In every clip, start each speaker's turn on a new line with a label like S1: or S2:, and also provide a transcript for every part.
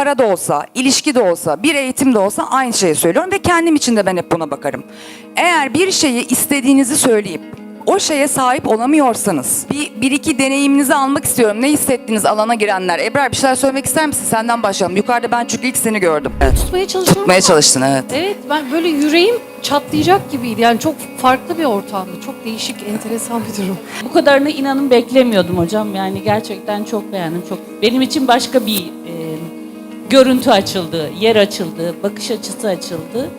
S1: para da olsa, ilişki de olsa, bir eğitim de olsa aynı şeyi söylüyorum ve kendim için de ben hep buna bakarım. Eğer bir şeyi istediğinizi söyleyip o şeye sahip olamıyorsanız bir, bir iki deneyiminizi almak istiyorum. Ne hissettiniz alana girenler? Ebrar bir şeyler söylemek ister misin? Senden başlayalım. Yukarıda ben çünkü ilk seni gördüm. Evet.
S2: tutmaya çalışıyorum
S1: Tutmaya çalıştın evet.
S2: Evet ben böyle yüreğim çatlayacak gibiydi. Yani çok farklı bir ortamdı. Çok değişik, enteresan bir durum.
S3: Bu kadarına inanın beklemiyordum hocam. Yani gerçekten çok beğendim. Çok benim için başka bir görüntü açıldı, yer açıldı, bakış açısı açıldı.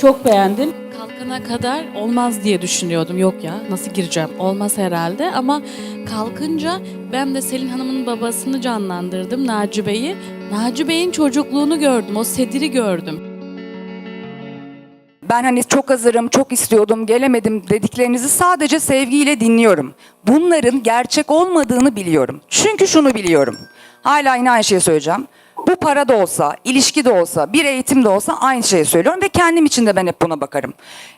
S3: Çok beğendim.
S4: Kalkana kadar olmaz diye düşünüyordum. Yok ya nasıl gireceğim? Olmaz herhalde ama kalkınca ben de Selin Hanım'ın babasını canlandırdım Naci Bey'i. Naci Bey'in çocukluğunu gördüm. O Sedir'i gördüm.
S1: Ben hani çok hazırım, çok istiyordum, gelemedim dediklerinizi sadece sevgiyle dinliyorum. Bunların gerçek olmadığını biliyorum. Çünkü şunu biliyorum. Hala yine aynı şeyi söyleyeceğim. Bu para da olsa, ilişki de olsa, bir eğitim de olsa aynı şeyi söylüyorum ve kendim için de ben hep buna bakarım.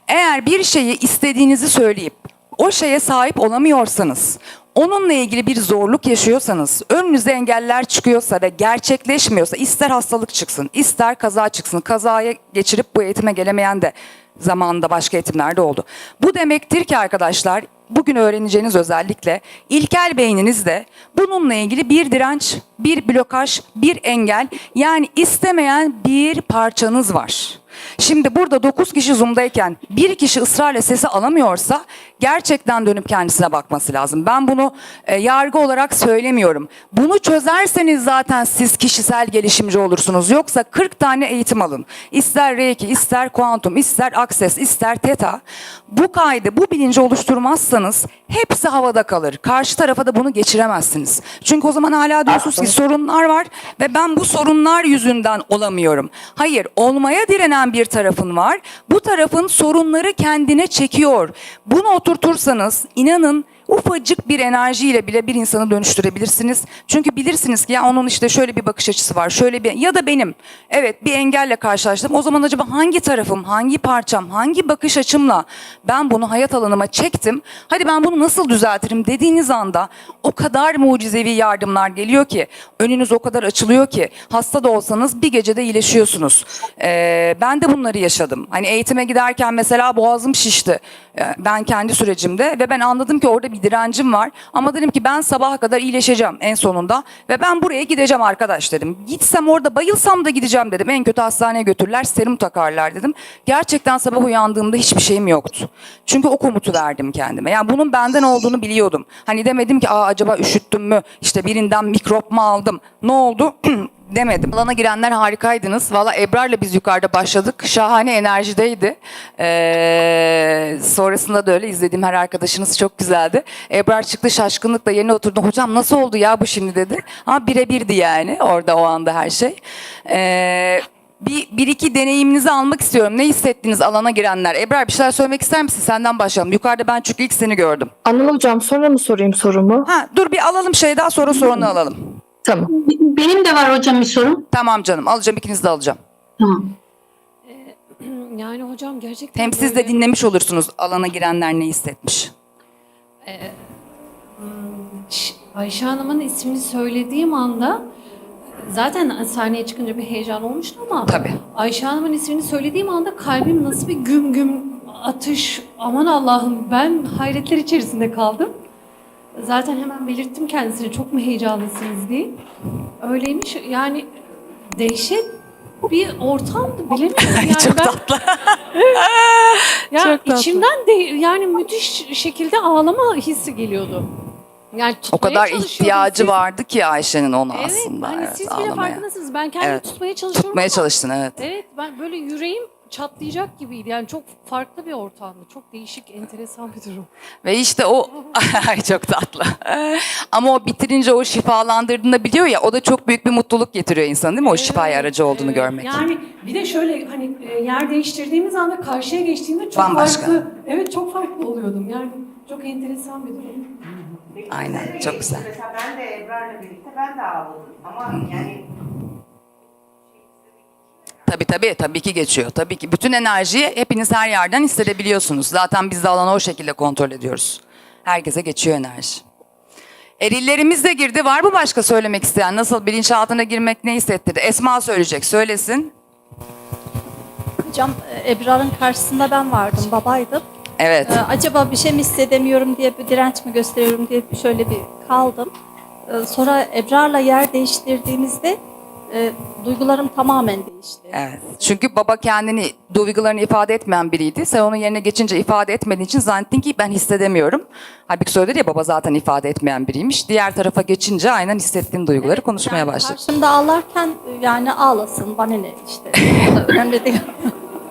S1: Eğer bir şeyi istediğinizi söyleyip o şeye sahip olamıyorsanız, onunla ilgili bir zorluk yaşıyorsanız, önünüze engeller çıkıyorsa ve gerçekleşmiyorsa, ister hastalık çıksın, ister kaza çıksın, kazaya geçirip bu eğitime gelemeyen de zamanında başka eğitimlerde oldu. Bu demektir ki arkadaşlar, bugün öğreneceğiniz özellikle ilkel beyninizde bununla ilgili bir direnç, bir blokaj, bir engel yani istemeyen bir parçanız var. Şimdi burada 9 kişi Zoom'dayken bir kişi ısrarla sesi alamıyorsa gerçekten dönüp kendisine bakması lazım. Ben bunu e, yargı olarak söylemiyorum. Bunu çözerseniz zaten siz kişisel gelişimci olursunuz. Yoksa 40 tane eğitim alın. İster Reiki, ister kuantum, ister Access, ister Theta. Bu kaydı, bu bilinci oluşturmazsanız hepsi havada kalır. Karşı tarafa da bunu geçiremezsiniz. Çünkü o zaman hala diyorsunuz ki sorunlar var ve ben bu sorunlar yüzünden olamıyorum. Hayır, olmaya direnen bir tarafın var. Bu tarafın sorunları kendine çekiyor. Bunu oturtursanız inanın ufacık bir enerjiyle bile bir insanı dönüştürebilirsiniz. Çünkü bilirsiniz ki ya onun işte şöyle bir bakış açısı var. Şöyle bir ya da benim evet bir engelle karşılaştım. O zaman acaba hangi tarafım, hangi parçam, hangi bakış açımla ben bunu hayat alanıma çektim? Hadi ben bunu nasıl düzeltirim dediğiniz anda o kadar mucizevi yardımlar geliyor ki önünüz o kadar açılıyor ki hasta da olsanız bir gecede iyileşiyorsunuz. Ee, ben de bunları yaşadım. Hani eğitime giderken mesela boğazım şişti. Ee, Ben kendi sürecimde ve ben anladım ki orada bir direncim var. Ama dedim ki ben sabaha kadar iyileşeceğim en sonunda ve ben buraya gideceğim arkadaş dedim. Gitsem orada bayılsam da gideceğim dedim. En kötü hastaneye götürürler serum takarlar dedim. Gerçekten sabah uyandığımda hiçbir şeyim yoktu. Çünkü o komutu verdim kendime. Yani bunun benden olduğunu biliyordum. Hani demedim ki Aa, acaba üşüttüm mü? İşte birinden mikrop mu aldım? Ne oldu? demedim. Alana girenler harikaydınız. Valla Ebrar'la biz yukarıda başladık. Şahane enerjideydi. Ee, sonrasında da öyle izlediğim her arkadaşınız çok güzeldi. Ebrar çıktı şaşkınlıkla yerine oturdu. Hocam nasıl oldu ya bu şimdi dedi. Ama birebirdi yani orada o anda her şey. Ee, bir, bir iki deneyiminizi almak istiyorum. Ne hissettiniz alana girenler? Ebrar bir şeyler söylemek ister misin? Senden başlayalım. Yukarıda ben çünkü ilk seni gördüm.
S5: Anıl hocam sonra mı sorayım sorumu?
S1: Ha, dur bir alalım şey daha sonra sorunu alalım.
S5: Tamam.
S6: Benim de var hocam bir sorum.
S1: Tamam canım alacağım ikinizi de alacağım.
S6: Tamam.
S2: Yani hocam gerçekten
S1: Hem siz de
S2: böyle-
S1: dinlemiş olursunuz alana girenler ne hissetmiş.
S2: Ş- Ayşe Hanım'ın ismini söylediğim anda zaten sahneye çıkınca bir heyecan olmuştu ama
S1: Tabii.
S2: Ayşe Hanım'ın ismini söylediğim anda kalbim nasıl bir güm güm atış aman Allah'ım ben hayretler içerisinde kaldım. Zaten hemen belirttim kendisine çok mu heyecanlısınız diye. Öyleymiş yani dehşet bir ortamdı bilemiyorum yani
S1: Çok
S2: ben
S1: tatlı.
S2: ya
S4: Çok tatlı.
S2: içimden de yani müthiş şekilde ağlama hissi geliyordu. Yani
S1: O kadar ihtiyacı
S2: siz-
S1: vardı ki Ayşe'nin ona
S2: Evet,
S1: aslında.
S2: hani
S1: evet,
S2: siz bile
S1: ağlamaya.
S2: farkındasınız. Ben kendimi
S1: Evet.
S2: tutmaya çalışıyorum
S1: Tutmaya
S2: ama-
S1: çalıştın evet.
S2: Evet, ben böyle yüreğim çatlayacak gibiydi. Yani çok farklı bir ortamdı. Çok değişik, enteresan bir durum.
S1: Ve işte o ay çok tatlı. Ama o bitirince o şifalandırdığında biliyor ya o da çok büyük bir mutluluk getiriyor insan değil mi? O şifaya
S2: Evet,
S1: aracı olduğunu
S2: evet.
S1: görmek.
S2: Yani bir de şöyle hani e, yer değiştirdiğimiz anda karşıya geçtiğimde çok
S1: Bambaşka.
S2: farklı. Evet, çok farklı oluyordum. Yani çok enteresan bir durum.
S1: Aynen çok güzel.
S7: Mesela ben de Ebrar'la birlikte ben de ağladım. Ama yani
S1: Tabii tabii tabii ki geçiyor. Tabii ki bütün enerjiyi hepiniz her yerden hissedebiliyorsunuz. Zaten biz de alanı o şekilde kontrol ediyoruz. Herkese geçiyor enerji. Erillerimiz de girdi. Var mı başka söylemek isteyen? Nasıl bilinçaltına girmek ne hissettirdi? Esma söyleyecek. Söylesin.
S8: Hocam e, Ebrar'ın karşısında ben vardım, babaydım.
S1: Evet.
S8: Ee, acaba bir şey mi hissedemiyorum diye bir direnç mi gösteriyorum diye şöyle bir kaldım. Ee, sonra Ebrar'la yer değiştirdiğimizde e, duygularım tamamen değişti.
S1: Evet. Çünkü baba kendini duygularını ifade etmeyen biriydi. Sen onun yerine geçince ifade etmediğin için zannettin ki ben hissedemiyorum. Halbuki söyledi ya baba zaten ifade etmeyen biriymiş. Diğer tarafa geçince aynen hissettiğin duyguları konuşmaya
S8: Yani
S1: başladı.
S8: Karşımda ağlarken e, yani ağlasın, bana ne işte. Önemli değil.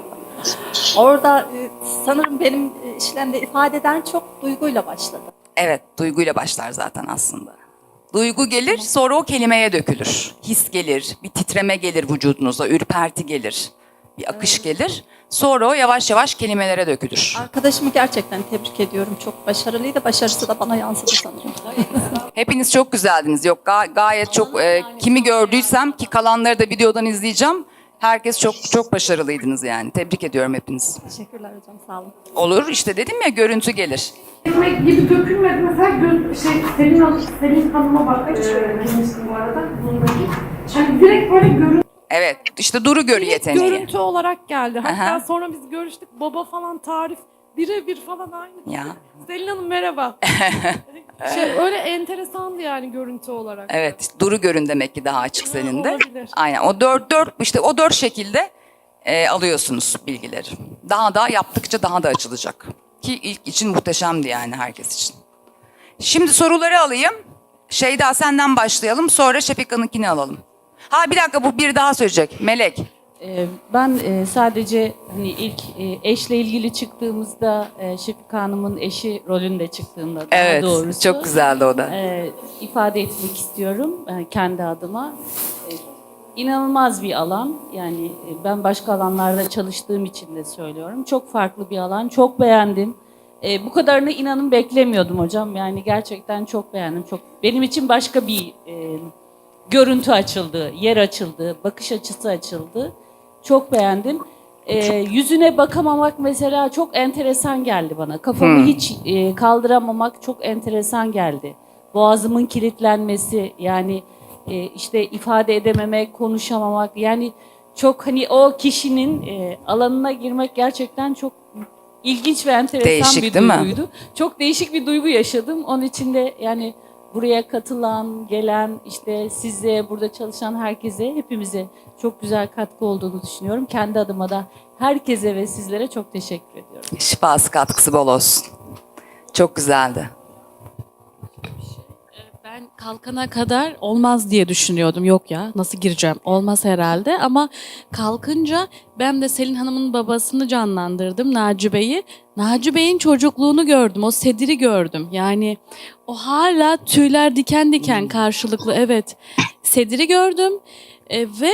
S8: Orada e, sanırım benim e, işlemde ifade eden çok duyguyla başladı.
S1: Evet, duyguyla başlar zaten aslında. Duygu gelir, sonra o kelimeye dökülür. His gelir, bir titreme gelir vücudunuza, ürperti gelir, bir akış gelir. Sonra o yavaş yavaş kelimelere dökülür.
S8: Arkadaşımı gerçekten tebrik ediyorum. Çok başarılıydı. Başarısı da bana yansıdı sanırım.
S1: Hepiniz çok güzeldiniz. Yok ga- gayet çok e, kimi gördüysem ki kalanları da videodan izleyeceğim. Herkes çok çok başarılıydınız yani. Tebrik ediyorum hepiniz.
S8: Teşekkürler hocam. Sağ olun.
S1: Olur işte dedim ya görüntü gelir.
S9: Ekmek gibi dökülmedi. Mesela göz, şey, Selin, Hanım- Selin Hanım'a bak e, girmiştim bu arada. Bundaki. Hani direkt böyle görüntü,
S1: Evet işte duru görü yeteneği.
S9: görüntü olarak geldi. Hatta
S1: Aha.
S9: sonra biz görüştük. Baba falan tarif birebir falan aynı.
S1: Ya.
S9: Selin Hanım merhaba. şey, öyle enteresandı yani görüntü olarak.
S1: Evet, duru görün demek ki daha açık senin de.
S9: olabilir.
S1: Aynen. O dört dört işte o dört şekilde e, alıyorsunuz bilgileri. Daha da yaptıkça daha da açılacak. Ki ilk için muhteşemdi yani herkes için. Şimdi soruları alayım. Şeyda senden başlayalım. Sonra Şefika'nınkini alalım. Ha bir dakika bu bir daha söyleyecek. Melek.
S3: Ee, Ben e, sadece hani ilk e, eşle ilgili çıktığımızda e, Şefika Hanım'ın eşi rolünde çıktığımda daha
S1: Evet.
S3: doğrusu
S1: Çok güzeldi o da.
S3: ifade etmek istiyorum kendi adıma. İnanılmaz bir alan. Yani ben başka alanlarda çalıştığım için de söylüyorum. Çok farklı bir alan. Çok beğendim. E, bu kadarını inanın beklemiyordum hocam. Yani gerçekten çok beğendim. Çok benim için başka bir e, görüntü açıldı, yer açıldı, bakış açısı açıldı. Çok beğendim. E, yüzüne bakamamak mesela çok enteresan geldi bana. Kafamı hiç e, kaldıramamak çok enteresan geldi. Boğazımın kilitlenmesi yani e, işte ifade edememek, konuşamamak yani çok hani o kişinin e, alanına girmek gerçekten çok ilginç ve enteresan
S1: Değişik,
S3: bir
S1: değil mi?
S3: duyguydu. Çok değişik bir duygu yaşadım. Onun için de yani buraya katılan, gelen, işte size, burada çalışan herkese, hepimize çok güzel katkı olduğunu düşünüyorum. Kendi adıma da herkese ve sizlere çok teşekkür ediyorum.
S1: Şifası katkısı bol olsun. Çok güzeldi.
S4: Kalkana kadar olmaz diye düşünüyordum. Yok ya nasıl gireceğim? Olmaz herhalde ama kalkınca ben de Selin Hanım'ın babasını canlandırdım Naci Bey'i. Naci Bey'in çocukluğunu gördüm. O sediri gördüm. Yani o hala tüyler diken diken karşılıklı evet. Sediri gördüm e, ve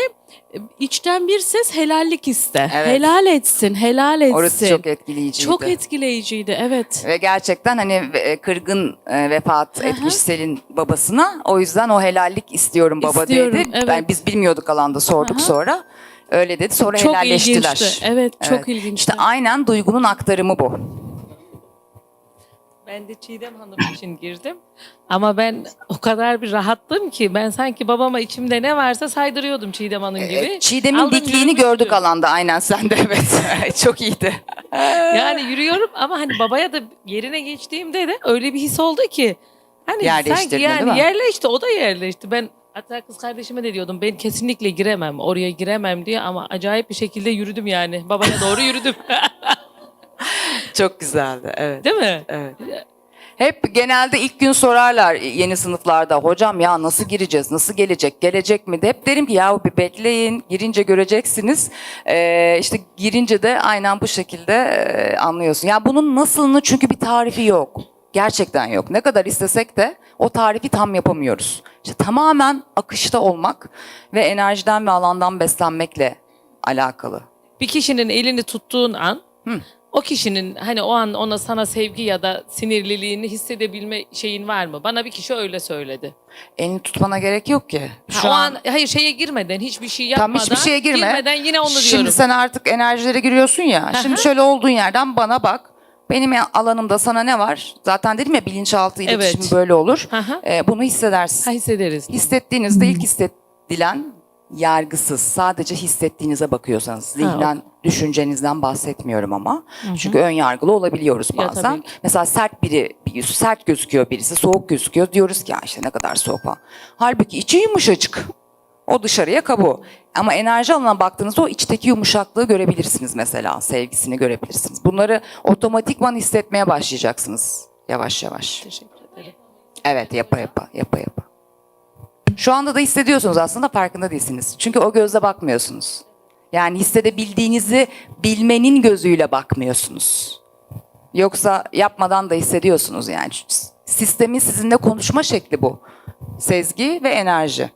S4: içten bir ses helallik iste.
S1: Evet.
S4: Helal etsin, helal etsin.
S1: Orası çok etkileyiciydi.
S4: Çok etkileyiciydi evet.
S1: Ve gerçekten hani e, kırgın e, vefat etmiş Selin babasına. O yüzden o helallik istiyorum baba
S4: İstiyorum,
S1: dedi.
S4: evet.
S1: Ben, biz bilmiyorduk alanda sorduk
S4: Aha.
S1: sonra. Öyle dedi. Sonra
S4: Çok
S1: helalleştiler.
S4: ilginçti. Evet, çok ilginçti.
S1: İşte aynen duygunun aktarımı bu.
S10: Ben de Çiğdem Hanım için girdim. Ama ben o kadar bir rahattım ki ben sanki babama içimde ne varsa saydırıyordum Çiğdem Hanım gibi.
S1: E, Çiğdem'in
S10: Aldım,
S1: dikliğini
S10: yürümüştüm.
S1: gördük alanda aynen sen de evet. Çok iyiydi.
S10: Yani yürüyorum ama hani babaya da yerine geçtiğimde de öyle bir his oldu ki. Hani
S1: Yerleştirdin,
S10: sanki yani
S1: değil mi?
S10: yerleşti o da yerleşti. Ben hatta kız kardeşime de diyordum ben kesinlikle giremem oraya giremem diye ama acayip bir şekilde yürüdüm yani. Babaya doğru yürüdüm.
S1: Çok güzeldi evet.
S10: Değil mi?
S1: Evet. Hep genelde ilk gün sorarlar yeni sınıflarda hocam ya nasıl gireceğiz nasıl gelecek gelecek mi de hep derim ki ya bir bekleyin girince göreceksiniz ee, işte girince de aynen bu şekilde e, anlıyorsun. Ya bunun nasılını çünkü bir tarifi yok gerçekten yok ne kadar istesek de o tarifi tam yapamıyoruz. İşte tamamen akışta olmak ve enerjiden ve alandan beslenmekle alakalı.
S10: bir kişinin elini tuttuğun an o kişinin hani o an ona sana sevgi ya da sinirliliğini hissedebilme şeyin var mı? Bana bir kişi öyle söyledi.
S1: Elini tutmana gerek yok ki.
S10: Ha, o an hayır şeye girmeden hiçbir şey
S1: Tam
S10: yapmadan
S1: hiçbir şeye girme.
S10: girmeden yine onu
S1: Şimdi
S10: diyorum.
S1: sen artık enerjilere giriyorsun ya. Şimdi şöyle olduğun yerden bana bak. Benim alanımda sana ne var? Zaten dedim ya bilinçaltı iletişimi
S10: Evet.
S1: böyle olur.
S10: Aha.
S1: Ee, bunu hissedersin.
S10: Ha, hissederiz.
S1: Hissettiğinizde ilk hissedilen yargısız. Sadece hissettiğinize bakıyorsanız. Zihnen, düşüncenizden bahsetmiyorum ama. Çünkü ön yargılı olabiliyoruz
S10: Ya,
S1: bazen.
S10: ki.
S1: Mesela sert biri, sert gözüküyor birisi, soğuk gözüküyor. Diyoruz ki ya işte ne kadar soğuk falan. Halbuki içi yumuşacık. O dışarıya kabuğu. Ama enerji alanına baktığınızda o içteki yumuşaklığı görebilirsiniz mesela. Sevgisini görebilirsiniz. Bunları otomatikman hissetmeye başlayacaksınız. Yavaş yavaş.
S10: Teşekkür ederim.
S1: Evet yapa yapa yapa yapa. Şu anda da hissediyorsunuz aslında farkında değilsiniz. Çünkü o gözle bakmıyorsunuz. Yani hissedebildiğinizi bilmenin gözüyle bakmıyorsunuz. Yoksa yapmadan da hissediyorsunuz yani. Sistemin sizinle konuşma şekli bu. Sezgi ve enerji.